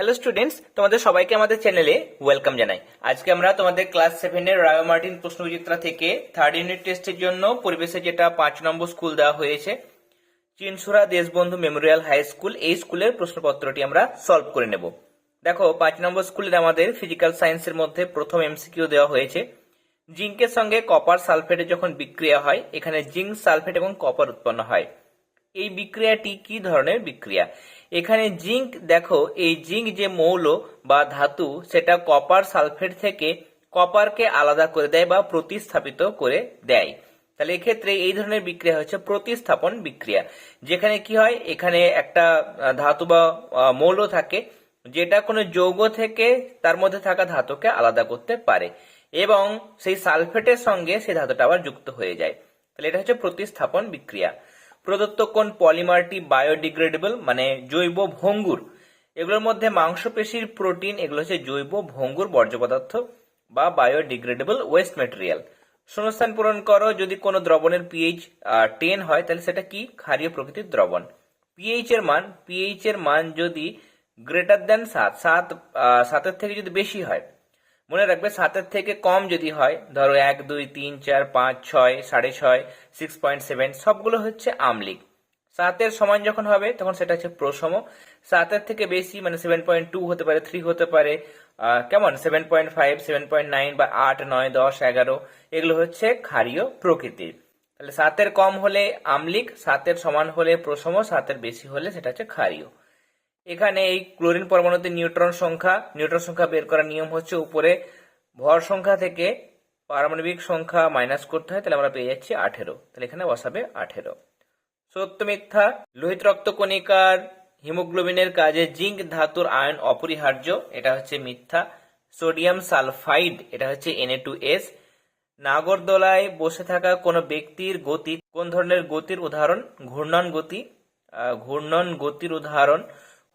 Hello students তোমাদের সবাইকে আমাদের চ্যানেলে ওয়েলকাম জানাই। আজকে আমরা তোমাদের ক্লাস সেভেনের রায় মার্টিন প্রশ্ন প্রশ্নবিচিত্রা থেকে থার্ড ইউনিট টেস্টের জন্য পরিবেশে যেটা পাঁচ নম্বর স্কুল দেওয়া হয়েছে, Chinsurah Deshbandhu memorial high school এই স্কুলের প্রশ্নপত্রটি আমরা সলভ করে নেব। দেখো, পাঁচ নম্বর স্কুলের আমাদের ফিজিক্যাল সায়েন্সের মধ্যে প্রথম এমসিকিউ দেওয়া হয়েছে। জিঙ্কের সঙ্গে কপার সালফেটের যখন বিক্রিয়া হয়, এখানে জিঙ্ক সালফেট এবং কপার উৎপন্ন হয়। এই বিক্রিয়াটি কি ধরনের বিক্রিয়া? এখানে জিঙ্ক, দেখো, এই জিঙ্ক যে মৌল বা ধাতু, সেটা কপার সালফেট থেকে কপারকে আলাদা করে দেয় বা প্রতিস্থাপিত করে দেয়। তাহলে এক্ষেত্রে এই ধরনের বিক্রিয়া হচ্ছে প্রতিস্থাপন বিক্রিয়া। যেখানে কি হয়, এখানে একটা ধাতু বা মৌল থাকে, যেটা কোনো যৌগ থেকে তার মধ্যে থাকা ধাতুকে আলাদা করতে পারে এবং সেই সালফেটের সঙ্গে সেই ধাতুটা আবার যুক্ত হয়ে যায়। তাহলে এটা হচ্ছে প্রতিস্থাপন বিক্রিয়া। প্রদত্ত কোন পলিমারটি বায়োডিগ্রেডেবল মানে জৈব ভঙ্গুর। এগুলোর মধ্যে মাংসপেশির প্রোটিন এগুলো হচ্ছে জৈব ভঙ্গুর বর্জ্য পদার্থ বা বায়োডিগ্রেডেবল ওয়েস্ট মেটেরিয়াল শূন্যস্থান পূরণ করো, যদি কোনো দ্রবণের পিএইচ টেন হয়, তাহলে সেটা কি? ক্ষারীয় প্রকৃতির দ্রবণ। পিএইচ এর মান পিএইচ এর মান যদি গ্রেটার দেন সাত সাত সাতের থেকে যদি বেশি হয়, মনে রাখবে সাতের থেকে কম যদি হয়, ধরো এক, দুই, তিন, চার, পাঁচ, ছয়, সাড়ে ছয় সিক্স পয়েন্ট সেভেন সবগুলো হচ্ছে আমলিক সাতের সমান যখন হবে, তখন সেটা হচ্ছে প্রসম। সাতের থেকে বেশি মানে সেভেন পয়েন্ট টু হতে পারে থ্রি হতে পারে কেমন? Seven point five seven point nine বা আট, নয়, দশ, এগারো, এগুলো হচ্ছে ক্ষারীয় প্রকৃতির। তাহলে সাতের কম হলে আমলিক সাতের সমান হলে প্রসম, সাতের বেশি হলে সেটা হচ্ছে ক্ষারীয়। এখানে এই ক্লোরিন পরমাণুতে নিউট্রন সংখ্যা নিউট্রন সংখ্যা বের করার নিয়ম হচ্ছে উপরে ভর সংখ্যা থেকে পারমাণবিক সংখ্যা মাইনাস করতে হয়, তাহলে আমরা পেয়ে যাচ্ছি আঠেরো। তাহলে এখানে বসাবে আঠেরো। সত্য মিথ্যা, লোহিত রক্ত কণিকার হিমোগ্লোবিনের কাজে জিঙ্ক ধাতুর আয়ন অপরিহার্য, এটা হচ্ছে মিথ্যা। সোডিয়াম সালফাইড, এটা হচ্ছে এনএ টু এস নাগরদোলায় বসে থাকা কোনো ব্যক্তির গতি, কোন ধরনের গতির উদাহরণ? ঘূর্ণন গতি। ঘূর্ণন গতির উদাহরণ,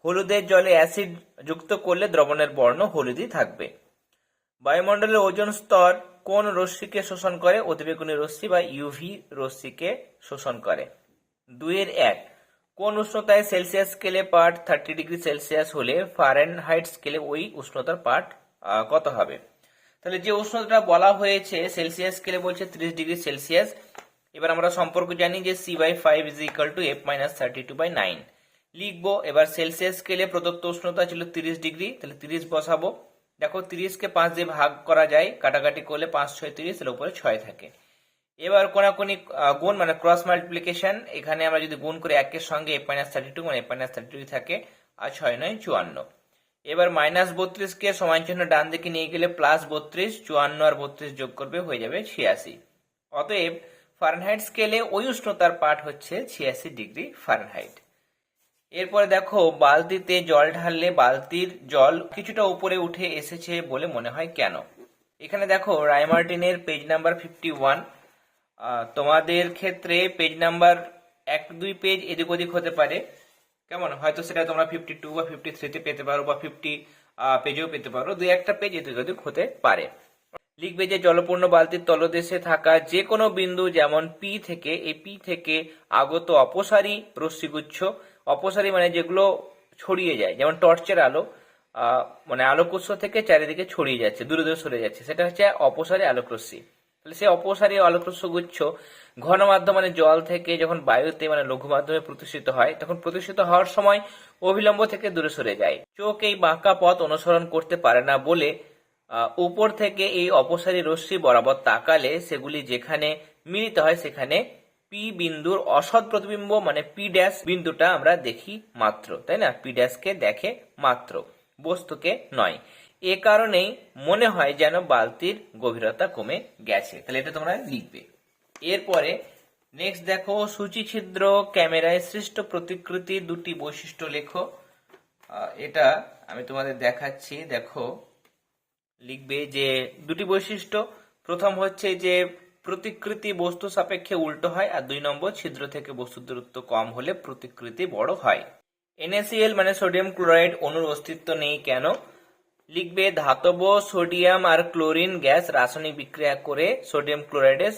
হলুদের জলে অ্যাসিড যুক্ত করলে দ্রবণের বর্ণ হলুদি থাকবে। বায়ুমণ্ডলের ওজন স্তর কোন রশ্মিকে শোষণ করে? অতিবেগুনি রশ্মি বা ইউভি রশ্মিকে শোষণ করে। দুইয়ের এক, কোন উষ্ণতায় Celsius scale part thirty degree Celsius হলে ফারেনহাইট স্কেলে ওই উষ্ণতার পার্ট কত হবে? তাহলে যে উষ্ণতাটা বলা হয়েছে, সেলসিয়াস স্কেলে বলছে ত্রিশ ডিগ্রি সেলসিয়াস। এবার আমরা সম্পর্ক জানি যে C by five is equal to F minus thirty two by nine লিখব, এবার সেলসিয়াস স্কেলে প্রদত্ত উষ্ণতা ছিল তিরিশ ডিগ্রি, তাহলে তিরিশ বসাবো। দেখো তিরিশকে পাঁচ দিয়ে ভাগ করা যায়, কাটাকাটি করলে পাঁচ, ছয়, তিরিশ, এর উপরে ছয় থাকে। এবার কোনাকুনি গুণ মানে ক্রস মাল্টিপ্লিকেশন এখানে আমরা যদি গুণ করে একের সঙ্গে এফ মাইনাস থার্টি টু মানে এফ মাইনাস থার্টি টু থাকে, আর ছয় নয়, চুয়ান্ন। এবার মাইনাস বত্রিশকে সমান চিহ্ন ডান দিকে নিয়ে গেলে প্লাস বত্রিশ, চুয়ান্ন আর বত্রিশ যোগ করবে হয়ে যাবে ছিয়াশি। অতএব ফারেনহাইট স্কেলে ওই উষ্ণতার পাঠ হচ্ছে ছিয়াশি ডিগ্রি ফারেনহাইট এরপরে দেখো, বালতিতে জল ঢাললে বালতির জল কিছুটা উপরে উঠে এসেছে বলে মনে হয় কেন? এখানে দেখো রায়মার্টিনের পেজ নাম্বার ফিফটি ওয়ান। তোমাদের ক্ষেত্রে পেজ নাম্বার এক দুই পেজ এদিক ওদিক হতে পারে। কেমন? হয়তো সেটা তোমরা ফিফটি টু বা ফিফটি থ্রিতে পেতে পারো বা ফিফটি পেজেও পেতে পারো। দুই একটা পেজ এদিক ওদিক হতে পারে। লিখবে যে, জলপূর্ণ বালতির তলদেশে থাকা যে কোনো বিন্দু যেমন পি থেকে, এই পি থেকে আগত অপসারী রশ্মিগুচ্ছ অপসারী মানে যেগুলো ছড়িয়ে যায়, যেমন টর্চের আলো মানে আলোকোৎস থেকে চারিদিকে ছড়িয়ে যাচ্ছে দূরে দূরে সরে যাচ্ছে। সেটা হচ্ছে অপসারী আলোক রশ্মি তাহলে সেই অপসারী আলোক গুচ্ছ ঘন মাধ্যম মানে জল থেকে যখন বায়ুতে মানে লঘু মাধ্যমে প্রতিষ্ঠিত হয়, তখন প্রতিষ্ঠিত হওয়ার সময় অবিলম্ব থেকে দূরে সরে যায়। চোখ এই বাঁকা পথ অনুসরণ করতে পারে না বলে উপর থেকে এই অপসারী রশ্মি বরাবর তাকালে সেগুলি যেখানে মিলিত হয় সেখানে পি বিন্দুর অসৎ প্রতিবিম্ব মানে পি ড্যাশ বিন্দুটা আমরা দেখি মাত্র, তাই না? পি ড্যাশকে দেখে মাত্র, বস্তুকে নয়। এ কারণেই মনে হয় যেন বালতির গভীরতা কমে গেছে। তাহলে এটা তোমরা লিখবে। এরপরে নেক্সট দেখো, সূচি ছিদ্র, ক্যামেরায় সৃষ্ট প্রতিকৃতি দুটি বৈশিষ্ট্য লেখো। এটা আমি তোমাদের দেখাচ্ছি। দেখো, লিখবে যে দুটি বৈশিষ্ট্য। প্রথম হচ্ছে যে প্রতিকৃতি বস্তু সাপেক্ষে উল্টো হয় আর দুই নম্বর ছিদ্র থেকে বস্তু দূরত্ব কম হলে প্রতিকৃতি বড় হয়। NaCl মানে সোডিয়াম ক্লোরাইড অণুর অস্তিত্ব নেই কেন? লিখবে, ধাতব সোডিয়াম আর ক্লোরিন গ্যাস রাসায়নিক বিক্রিয়া করে সোডিয়াম ক্লোরাইডের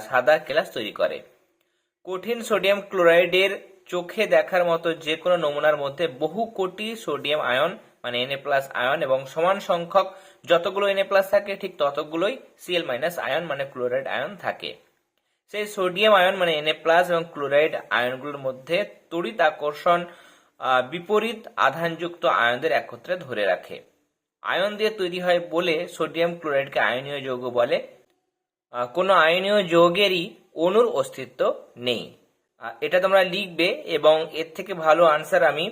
সাদা কেলাস তৈরি করে। কঠিন সোডিয়াম ক্লোরাইডের চোখে দেখার মতো যে কোনো নমুনার মধ্যে বহু কোটি সোডিয়াম আয়ন মানে এন প্লাস আয়ন এবং সমান সংখ্যক যতগুলো এন প্লাস থাকে, ঠিক ততগুলোই সিএল মাইনাস আয়ন মানে ক্লোরাইড আয়ন থাকে। সেই সোডিয়াম আয়ন মানে এন প্লাস এবং ক্লোরাইড আয়নগুলোর মধ্যে তড়িৎ আকর্ষণ বিপরীত আধানযুক্ত আয়নদের একত্রে ধরে রাখে। আয়ন দিয়ে তৈরি হয় বলে সোডিয়াম ক্লোরাইডকে আয়নীয় যৌগ বলে। কোনো আয়নীয় যৌগেরই অণুর অস্তিত্ব নেই। এটা তোমরা লিখবে এবং এর থেকে ভালো আনসার আমি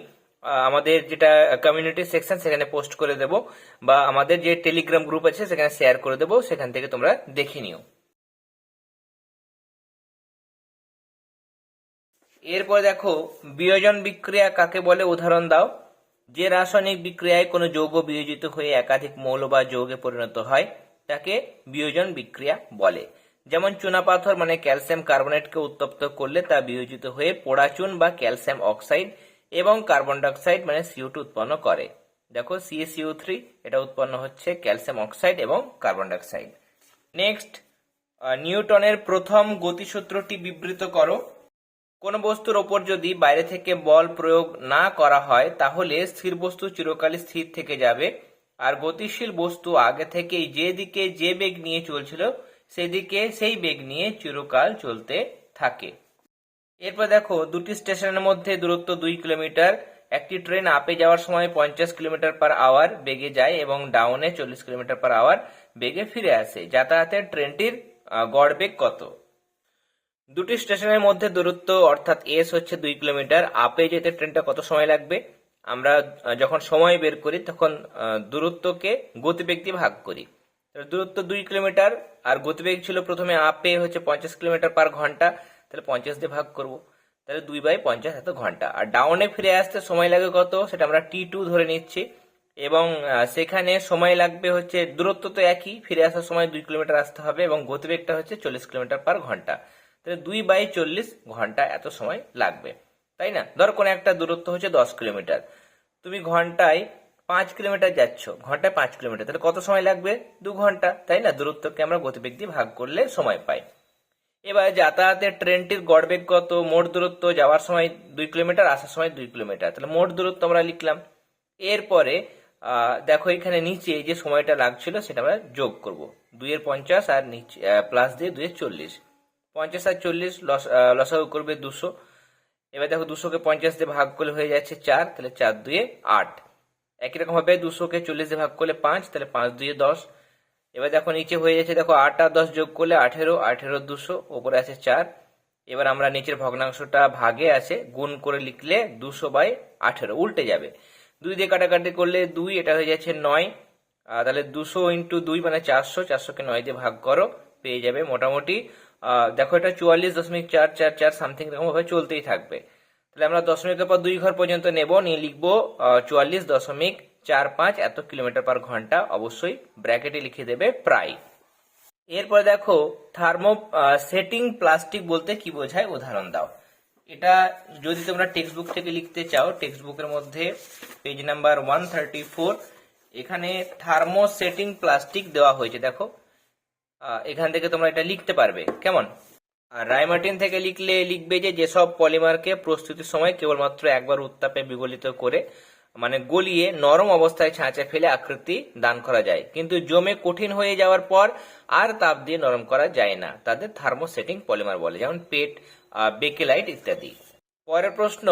আমাদের যেটা কমিউনিটি সেকশন সেখানে পোস্ট করে দেব বা আমাদের যে টেলিগ্রাম গ্রুপ আছে, সেখানে শেয়ার করে দেবো, সেখান থেকে তোমরা দেখে নিও। এরপর দেখো, বিয়োজন বিক্রিয়া কাকে বলে? উদাহরণ দাও। যে রাসায়নিক বিক্রিয়ায় কোনো যৌগ বিয়োজিত হয়ে একাধিক মৌল বা যৌগে পরিণত হয়, তাকে বিয়োজন বিক্রিয়া বলে। যেমন চুনাপাথর মানে ক্যালসিয়াম কার্বনেটকে উত্তপ্ত করলে তা বিয়োজিত হয়ে পোড়াচুন বা ক্যালসিয়াম অক্সাইড এবং কার্বন ডাইঅক্সাইড মানে সিও উৎপন্ন করে। দেখো সিএসিও থ্রি এটা উৎপন্ন হচ্ছে ক্যালসিয়াম অক্সাইড এবং কার্বন ডাইঅক্সাইড নেক্সট নিউটনের প্রথম গতিসূত্রটি বিবৃত করো। কোন বস্তুর ওপর যদি বাইরে থেকে বল প্রয়োগ না করা হয়, তাহলে স্থির বস্তু চিরকালই স্থির থেকে যাবে। আর গতিশীল বস্তু আগে থেকেই যে দিকে যে বেগ নিয়ে চলছিল, সেদিকে সেই বেগ নিয়ে চিরকাল চলতে থাকে। এরপর দেখো, দুটি স্টেশনের মধ্যে দূরত্ব দুই কিলোমিটার। একটি ট্রেন আপে যাওয়ার সময় পঞ্চাশ কিলোমিটার পার আওয়ার বেগে যায় এবং ডাউনে চল্লিশ কিলোমিটার পার আওয়ার বেগে ফিরে আসে। যাতায়াতের ট্রেনটির গড় বেগ কত? দুটি স্টেশনের মধ্যে দূরত্ব অর্থাৎ এস হচ্ছে দুই কিলোমিটার। আপে যেতে ট্রেনটা কত সময় লাগবে? আমরা যখন সময় বের করি তখন দূরত্বকে গতিবেগ দিয়ে ভাগ করি। দূরত্ব দুই কিলোমিটার আর গতিবেগ ছিল প্রথমে আপে হচ্ছে পঞ্চাশ কিলোমিটার পার ঘণ্টা। তাহলে পঞ্চাশ দিয়ে ভাগ করব। তাহলে দুই বাই পঞ্চাশ এত ঘণ্টা। আর ডাউনে ফিরে আসতে সময় লাগে কত? সেটা আমরা টি টু ধরে নিচ্ছি। এবং সেখানে সময় লাগবে হচ্ছে, দূরত্ব তো একই, ফিরে আসার সময় দুই কিলোমিটার আসতে হবে এবং গতিবেগটা হচ্ছে চল্লিশ কিলোমিটার পার ঘণ্টা। তাহলে দুই বাই চল্লিশ ঘণ্টা এত সময় লাগবে। তাই না? ধর কোনো একটা দূরত্ব হচ্ছে দশ কিলোমিটার। তুমি ঘন্টায় পাঁচ কিলোমিটার যাচ্ছ, ঘন্টায় পাঁচ কিলোমিটার। তাহলে কত সময় লাগবে? দু ঘণ্টা। তাই না? দূরত্বকে আমরা গতিবেগ দিয়ে ভাগ করলে সময় পাই। এবার যাতায়াতের ট্রেনটির গড়বেগ কত? মোট দূরত্ব যাওয়ার সময় দুই কিলোমিটার, আসার সময় দুই কিলোমিটার। তাহলে মোট দূরত্ব আমরা লিখলাম। এরপরে দেখো এখানে নিচে যে সময়টা লাগছিল সেটা আমরা যোগ করব। দুইয়ের পঞ্চাশ আর নিচে প্লাস দিয়ে দুইয়ের চল্লিশ। পঞ্চাশ আর চল্লিশ লস লসাগু করবে দুশো। এবার দেখো দুশোকে পঞ্চাশ দিয়ে ভাগ করলে হয়ে যাচ্ছে চার, তাহলে চার দুয়ে আট। একই রকম ভাবে দুশোকে চল্লিশ দিয়ে ভাগ করলে পাঁচ, তাহলে পাঁচ দুয়ে দশ। এবার দেখো নিচে হয়ে যাচ্ছে, দেখো আট আর দশ যোগ করলে আঠেরো আঠেরো দুশো, ওপরে আছে চার। এবার আমরা নিচের ভগ্নাংশটা ভাগে আছে, গুণ করে লিখলে দুশো বাই আঠেরো, উল্টে যাবে। দুই দিয়ে কাটাকাটি করলে দুই, এটা হয়ে যাচ্ছে নয়। তাহলে দুশো ইন্টু দুই মানে চারশো, চারশোকে নয় দিয়ে ভাগ করো, পেয়ে যাবে মোটামুটি। দেখো এটা চুয়াল্লিশ দশমিক চার চার চার সামথিং এরকম ভাবে চলতেই থাকবে। তাহলে আমরা দশমিকের পর দুই ঘর পর্যন্ত নেব, নিয়ে লিখব চুয়াল্লিশ দশমিক চার পাঁচ এত কিলোমিটার পার ঘণ্টা অবশ্যই ব্র্যাকেটে লিখে দেবে প্রায়। এরপরে দেখো থার্মো সেটিং প্লাস্টিক বলতে কি বোঝায়? উদাহরণ দাও। এটা যদি তোমরা টেক্সট বুক থেকে লিখতে চাও টেক্সট বুকের মধ্যে page number one thirty four, এখানে থার্মো সেটিং প্লাস্টিক দেওয়া হয়েছে, দেখো। এখান থেকে তোমরা এটা লিখতে পারবে, কেমন? আর রাইমার্টিন থেকে লিখলে লিখবে যে, যেসব পলিমারকে প্রস্তুতির সময় কেবলমাত্র একবার উত্তাপে বিগলিত করে মানে গলিয়ে নরম অবস্থায় ছাঁচে ফেলে আকৃতি দান করা যায়। কিন্তু জমে কঠিন হয়ে যাওয়ার পর আর তাপ দিয়ে নরম করা যায় না। তাদের থার্মোসেটিং পলিমার বলে, যেমন পেট বেকেলাইট ইত্যাদি। পরের প্রশ্ন,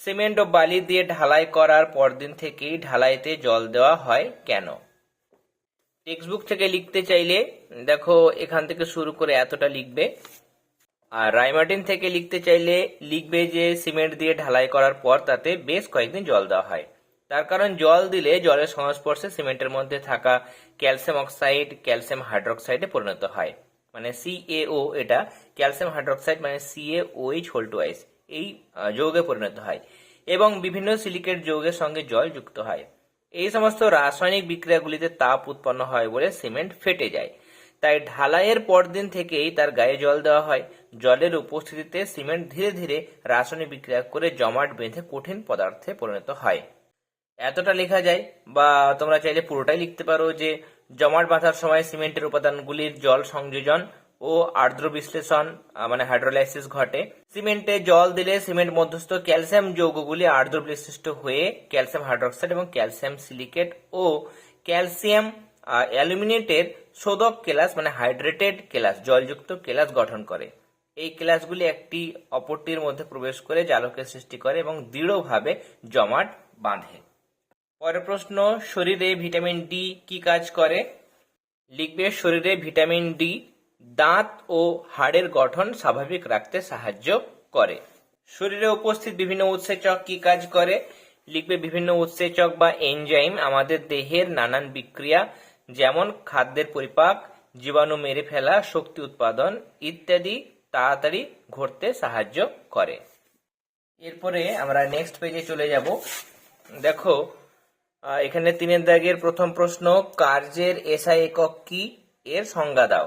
সিমেন্ট ও বালি দিয়ে ঢালাই করার পরদিন থেকেই ঢালাইতে জল দেওয়া হয় কেন? টেক্সট থেকে লিখতে চাইলে, দেখো, এখান থেকে শুরু করে এতটা লিখবে। আর রাইমার্টিন থেকে লিখতে চাইলে লিখবে যে সিমেন্ট দিয়ে ঢালাই করার পর তাতে বেশ কয়েকদিন জল দেওয়া হয়। তার কারণ জল দিলে জলের সংস্পর্শে সিমেন্টের মধ্যে থাকা ক্যালসিয়াম অক্সাইড, ক্যালসিয়াম হাইড্রোক্সাইডে পরিণত হয়। মানে সিএও এটা ক্যালসিয়াম হাইড্রোক্সাইড মানে সিএওএইচ হোল টু আইস এই যৌগে পরিণত হয় এবং বিভিন্ন সিলিকেট যৌগের সঙ্গে জল যুক্ত হয়। এই সমস্ত রাসায়নিক বিক্রিয়াগুলিতে তাপ উৎপন্ন হয় বলে সিমেন্ট ফেটে যায়। তাই ঢালাইয়ের পরদিন থেকেই তার গায়ে জল দেওয়া হয়। জলের উপস্থিতিতে সিমেন্ট ধীরে ধীরে রাসায়নিক বিক্রিয়া করে জমাট বেঁধে কঠিন পদার্থে পরিণত হয়। এতটা লেখা যায় বা তোমরা চাইলে পুরোটাই লিখতে পারো যে জমাট বাঁধার সময় সিমেন্টের উপাদানগুলির জল সংযোজন ও আর্দ্র বিশ্লেষণ মানে হাইড্রোলাইসিস ঘটে। সিমেন্টে জল দিলে সিমেন্ট মধ্যস্থ ক্যালসিয়াম যৌগগুলি আর্দ্র বিশিষ্ট হয়ে ক্যালসিয়াম হাইড্রোক্সাইড এবং ক্যালসিয়াম সিলিকেট ও ক্যালসিয়াম অ্যালুমিনেটের শোধক কেলাস মানে হাইড্রেটেড কেলাস, জলযুক্ত কেলাস গঠন করে। এই ক্লাসগুলি একটি অপরটির মধ্যে প্রবেশ করে জালকের সৃষ্টি করে এবং দৃঢ়ভাবে জমাট বাঁধে। পরের প্রশ্ন, শরীরে ভিটামিন ডি কি কাজ করে? লিখবে, শরীরে ভিটামিন ডি দাঁত ও হাড়ের গঠন স্বাভাবিক রাখতে সাহায্য করে। শরীরে উপস্থিত বিভিন্ন উৎসেচক কি কাজ করে? লিখবে, বিভিন্ন উৎসেচক বা এনজাইম আমাদের দেহের নানান বিক্রিয়া, যেমন খাদ্যের পরিপাক, জীবাণু মেরে ফেলা, শক্তি উৎপাদন ইত্যাদি তাড়াতাড়ি ঘটতে সাহায্য করে। এরপরে আমরা নেক্সট পেজে চলে যাব। দেখো এখানে তিনের দাগের প্রথম প্রশ্ন, কার্যের এসআই একক কি? এর সংজ্ঞা দাও।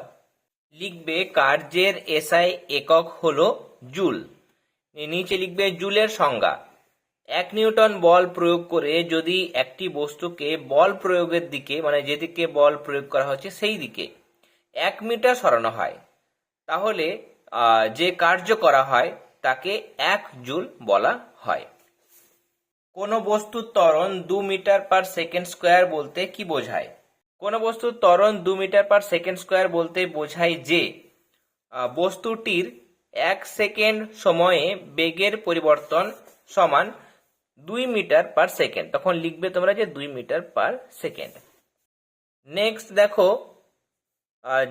লিখবে, কার্যের এসআই একক হলো জুল। নিচে লিখবে, জুলের সংজ্ঞা। এক নিউটন বল প্রয়োগ করে যদি একটি বস্তুকে বল প্রয়োগের দিকে মানে যেদিকে বল প্রয়োগ করা হচ্ছে সেই দিকে এক মিটার সরানো হয়। তাহলে যে কার্য করা হয়, তাকে এক জুল বলা হয়। কোনো বস্তুর ত্বরণ দু মিটার পার সেকেন্ড স্কোয়ার বলতে কি বোঝায়? কোনো বস্তুর ত্বরণ দু মিটার পার সেকেন্ড স্কোয়ার বলতে বোঝায় যে বস্তুটির এক সেকেন্ড সময়ে বেগের পরিবর্তন সমান দুই মিটার পার সেকেন্ড। তখন লিখবে তোমরা যে দুই মিটার পার সেকেন্ড। নেক্সট দেখো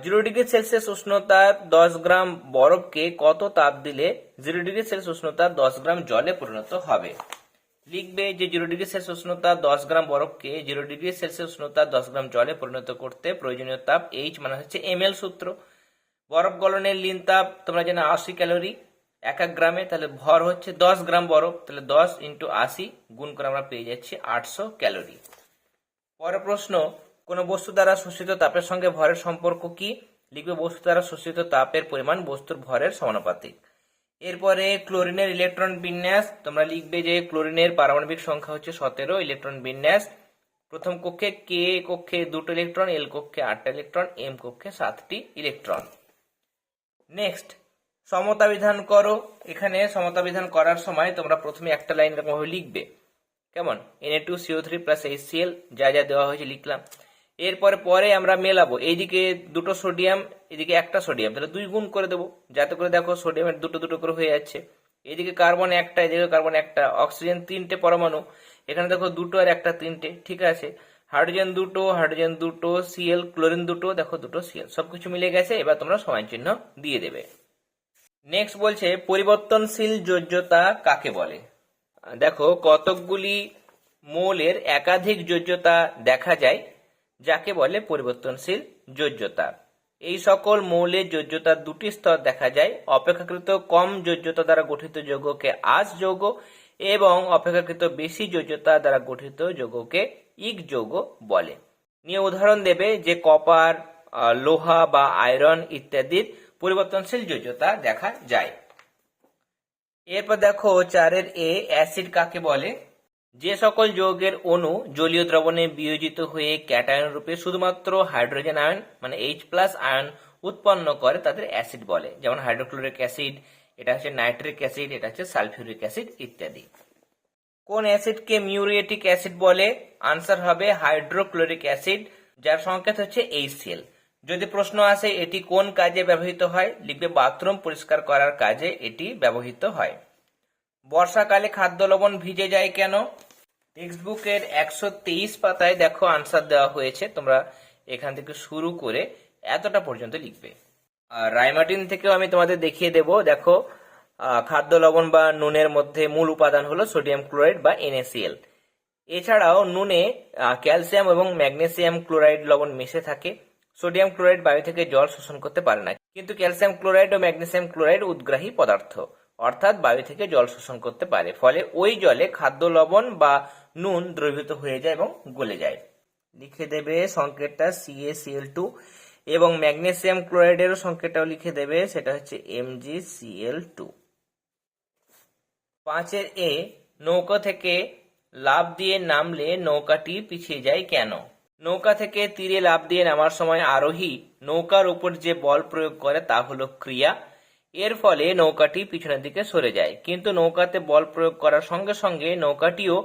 জিরো ডিগ্রি সেলসিয়াস উষ্ণতার দশ গ্রাম বরফকে কত তাপ দিলে জিরো ডিগ্রি সেলসিয়াস উষ্ণতার দশ গ্রাম জলে পরিণত হবে? লিখবে যে জিরো ডিগ্রি সেলসিয়াস উষ্ণতা দশ গ্রাম বরফকে জিরো ডিগ্রি সেলসিয়াস উষ্ণতা দশ গ্রাম জলে পরিণত করতে প্রয়োজনীয় তাপ এইচ মানে হচ্ছে এম সূত্র। বরফ গলনের লিন তাপ তোমরা জানো আশি ক্যালোরি, এক এক গ্রামে, তাহলে ভর হচ্ছে দশ গ্রাম বরফ, তাহলে দশ ইন্টু আশি গুণ করে আমরা পেয়ে যাচ্ছি আটশো ক্যালোরি। পরের প্রশ্ন কোন বস্তু দ্বারা শোষিত তাপের সঙ্গে ভরের সম্পর্ক কি? লিখবে বস্তু দ্বারা শোষিত তাপের পরিমাণ বস্তুর ভরের সমানুপাতিক। এরপরে ক্লোরিনের ইলেকট্রন বিন্যাস, তোমরা লিখবে যে ক্লোরিনের পারমাণবিক সংখ্যা হচ্ছে সতেরো, ইলেকট্রন বিন্যাস। প্রথম কক্ষে কে, কক্ষে দুটো ইলেকট্রন, এল কক্ষে আটটা ইলেকট্রন, এম কক্ষে সাতটি ইলেকট্রন। নেক্সট, সমতা বিধান করো। এখানে সমতা বিধান করার সময় তোমরা প্রথমে একটা লাইন এরকম ভাবে লিখবে। কেমন? N two CO three plus HCL যা যা দেওয়া হয়েছে লিখলাম। এরপরে পরে আমরা মেলাবো। এইদিকে দুটো সোডিয়াম এদিকে একটা সোডিয়াম। তাহলে দুই গুণ করে দেবো। যাতে করে দেখো সোডিয়ামের দুটো দুটো করে হয়ে যাচ্ছে। এদিকে কার্বন একটা এদিকে কার্বন একটা। অক্সিজেন তিনটে পরমাণু। এখানে দেখো দুটো আর একটা তিনটে, ঠিক আছে? হাইড্রোজেন দুটো হাইড্রোজেন দুটো সিএল ক্লোরিন দুটো, দেখো দুটো সিএল সবকিছু মিলে গেছে। এবার তোমরা সমান চিহ্ন দিয়ে দেবে। নেক্সট বলছে, পরিবর্তনশীল যোজ্যতা কাকে বলে? দেখো, কতকগুলি মৌলের একাধিক যোজ্যতা দেখা যায়। যাকে বলে পরিবর্তনশীল যোজ্যতা। এই সকল মৌলের যোজ্যতার দুটি স্তর দেখা যায়। অপেক্ষাকৃত কম যোজ্যতা দ্বারা গঠিত যৌগকে আজ যৌগ এবং অপেক্ষাকৃত বেশি যোজ্যতা দ্বারা গঠিত যৌগকে ইক যৌগ বলে। নিয়ে উদাহরণ দেবে যে কপার লোহা বা আয়রন ইত্যাদির পরিবর্তনশীল যোজ্যতা দেখা যায়। এরপর দেখো চারের এ, অ্যাসিড কাকে বলে? যে সকল যৌগের অণু জলীয় দ্রবণে বিয়োজিত হয়ে ক্যাটায়ন রূপে শুধুমাত্র হাইড্রোজেন আয়ন মানে এইচ প্লাস আয়ন উৎপন্ন করে তাদের অ্যাসিড বলে। যেমন হাইড্রোক্লোরিক অ্যাসিড, এটা হচ্ছে নাইট্রিক অ্যাসিড, এটা হচ্ছে সালফিউরিক অ্যাসিড ইত্যাদি। কোন অ্যাসিডকে মিউরিয়েটিক অ্যাসিড বলে? আনসার হবে হাইড্রোক্লোরিক অ্যাসিড, যার সংকেত হচ্ছে এইচসিএল যদি প্রশ্ন আসে, এটি কোন কাজে ব্যবহৃত হয়? লিখবে বাথরুম পরিষ্কার করার কাজে এটি ব্যবহৃত হয়। বর্ষাকালে খাদ্য লবণ ভিজে যায় কেন? টেক্সট বুকের একশো তেইশ পাতায় দেখো আনসার দেওয়া হয়েছে। তোমরা এখান থেকে শুরু করে এতটা পর্যন্ত লিখবে। আর রাইমার্টিন থেকেও আমি তোমাদের দেখিয়ে দেব। দেখো খাদ্য লবণ বা নুনের মধ্যে মূল উপাদান হলো সোডিয়াম ক্লোরাইড বা এনএসিএল এছাড়াও নুনে ক্যালসিয়াম এবং ম্যাগনেসিয়াম ক্লোরাইড লবণ মিশে থাকে। সোডিয়াম ক্লোরাইড বায়ু থেকে জল শোষণ করতে পারে না। কিন্তু ক্যালসিয়াম ক্লোরাইড ও ম্যাগনেসিয়াম ক্লোরাইড উদ্গ্রাহী পদার্থ। অর্থাৎ বায়ু থেকে জল শোষণ করতে পারে। ফলে ওই জলে খাদ্য লবণ বা নুন দ্রবীভূত হয়ে যায় এবং গলে যায়। লিখে দেবে সংকেতটা সিএসিএল টু এবং ম্যাগনেসিয়াম ক্লোরাইডেরও সংকেতটাও লিখে দেবে, সেটা হচ্ছে এমজিসিএল টু পাঁচের এ, নৌকা থেকে লাভ দিয়ে নামলে নৌকাটি পিছিয়ে যায় কেন? নৌকা থেকে তীরে লাফ দিয়ে নামার সময় আরোহী নৌকার উপর যে বল প্রয়োগ করে তা হলো ক্রিয়া। এর ফলে নৌকাটি পিছনের দিকে সরে যায়। কিন্তু নৌকাতে বল প্রয়োগ করার সঙ্গে সঙ্গে নৌকাটিও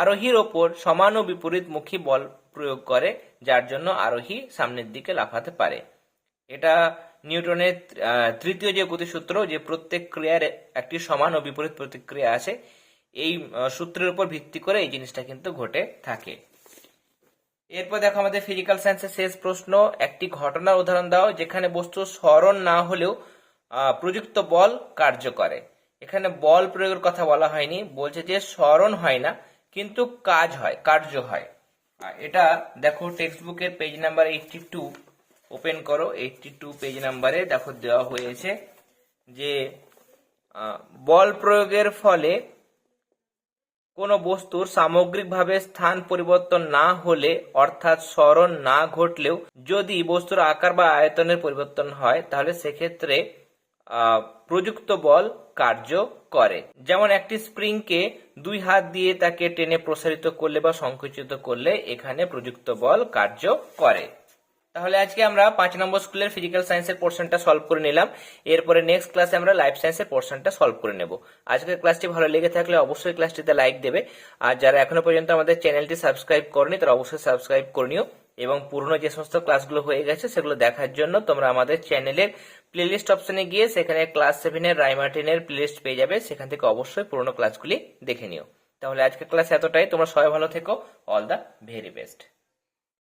আরোহীর ওপর সমান ও বিপরীতমুখী বল প্রয়োগ করে, যার জন্য আরোহী সামনের দিকে লাফাতে পারে। এটা নিউটনের তৃতীয় যে গতিসূত্র, যে প্রত্যেক ক্রিয়ার একটি সমান ও বিপরীত প্রতিক্রিয়া আছে, এই সূত্রের উপর ভিত্তি করে এই জিনিসটা কিন্তু ঘটে থাকে। এরপর দেখো আমাদের ফিজিক্যাল সায়েন্সের শেষ প্রশ্ন, একটি ঘটনার উদাহরণ দাও, যেখানে বস্তু স্মরণ না হলেও প্রযুক্ত বল কার্য করে। এখানে বল প্রয়োগের কথা বলা হয়নি, বলছে যে স্মরণ হয় না, কিন্তু কাজ হয়, কার্য হয়। এটা দেখো টেক্সট বুকের page number eighty two open করো এইটটি টু পেজ নাম্বারে দেখো দেওয়া হয়েছে যে বল প্রয়োগের ফলে কোনো বস্তুর সামগ্রিকভাবে স্থান পরিবর্তন না হলে, অর্থাৎ স্মরণ না ঘটলেও যদি বস্তুর আকার বা আয়তনের পরিবর্তন হয়, তাহলে সেক্ষেত্রে প্রযুক্ত বল কার্য করে। যেমন একটি স্প্রিংকে দুই হাত দিয়ে তাকে টেনে প্রসারিত করলে বা সংকুচিত করলে এখানে প্রযুক্ত বল কার্য করে। তাহলে আজকে আমরা পাঁচ নম্বর স্কুলের ফিজিক্যাল সায়েন্সের পোর্শনটা সলভ করে নিলাম। এরপরে নেক্সট ক্লাসে আমরা লাইফ সায়েন্সের পোর্শনটা সলভ করে নেব। আজকের ক্লাসটি ভালো লেগে থাকলে অবশ্যই ক্লাসটিতে লাইক দেবে। আর যারা এখনও পর্যন্ত আমাদের চ্যানেলটি সাবস্ক্রাইব করনি, তারা অবশ্যই সাবস্ক্রাইব করে নিও। এবং পুরনো যে সমস্ত ক্লাসগুলো হয়ে গেছে, সেগুলো দেখার জন্য তোমরা আমাদের চ্যানেলের প্লে লিস্ট অপশনে গিয়ে সেখানে ক্লাস সেভেনের রাইমাটেনের প্লে লিস্ট পেয়ে যাবে। সেখান থেকে অবশ্যই পুরনো ক্লাসগুলি দেখে নিও। তাহলে আজকের ক্লাস এতটাই। তোমরা সবাই ভালো থেকো। All the very best